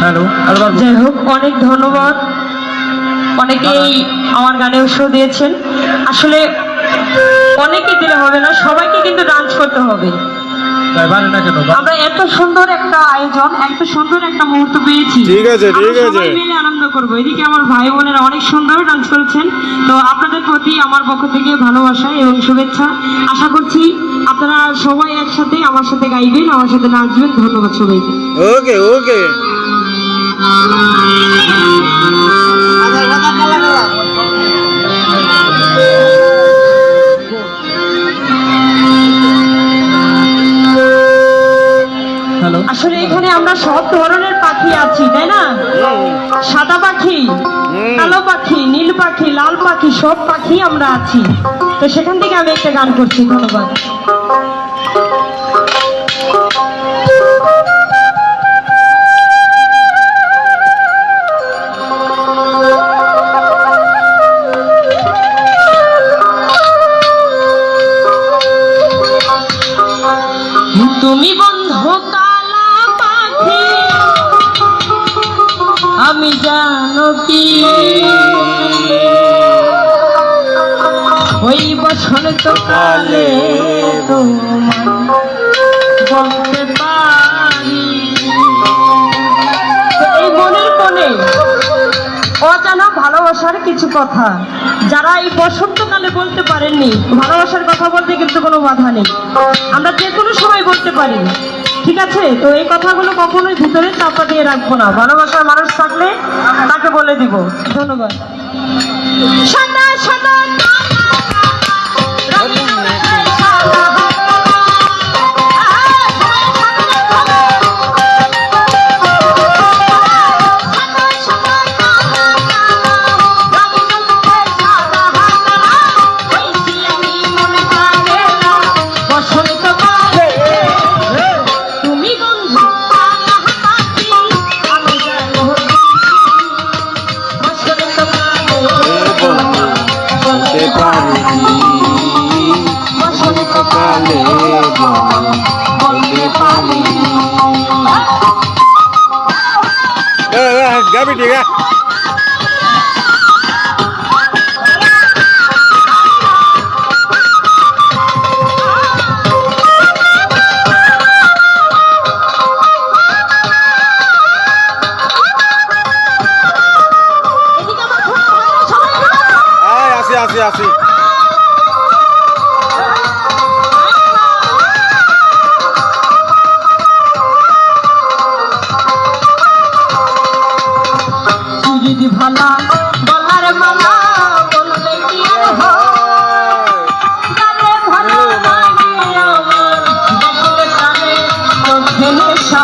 Hello. যাই হোক অনেক ধন্যবাদ। অনেকেই আমার গানে উৎস দিয়েছেন। আসলে অনেকে দিলে হবে না সবাইকে কিন্তু ডান্স করতে হবে। তাই পারে না কেন? বা- আমরা এত সুন্দর একটা আয়োজন এত সুন্দর একটা মুহূর্ত পেয়েছি। ঠিক আছে, ঠিক আছে। আনন্দ করব। এদিকে আমার ভাই বোনেরা অনেক সুন্দর ডান্স করেছেন। তো আপনাদের প্রতি আমার পক্ষ থেকে ভালোবাসা এবং শুভেচ্ছা। আশা করছি আপনারা সবাই একসাথে আমার সাথে গাইবেন আমার সাথে নাচবেন। ধন্যবাদ সবাইকে। ওকে ওকে আসলে এখানে আমরা সব ধরনের পাখি আছি তাই না? সাদা পাখি কালো পাখি নীল পাখি লাল পাখি সব পাখি আমরা আছি। তো সেখান থেকে আমি একটা গান করছি ধন্যবাদ। বসন্ত কালে বলতে পারি। এই মনের কোণে অজানা ভালোবাসার কিছু কথা, যারা এই বসন্তকালে বলতে পারেননি, ভালোবাসার কথা বলতে কিন্তু কোনো বাধা নেই। আমরা যে কোনো সময় বলতে পারি। ঠিক আছে? তো এই কথাগুলো কখনোই ভিতরে চাপা দিয়ে রাখব না। ভালোবাসার মানুষ থাকলে তাকে বলে দিব। ধন্যবাদ। গাবি ঠিক আছে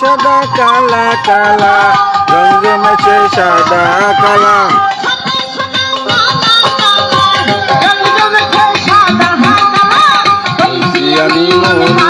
সাদা কালা কালা রঙ মেছে সাদা কালা আমি মনুদয়া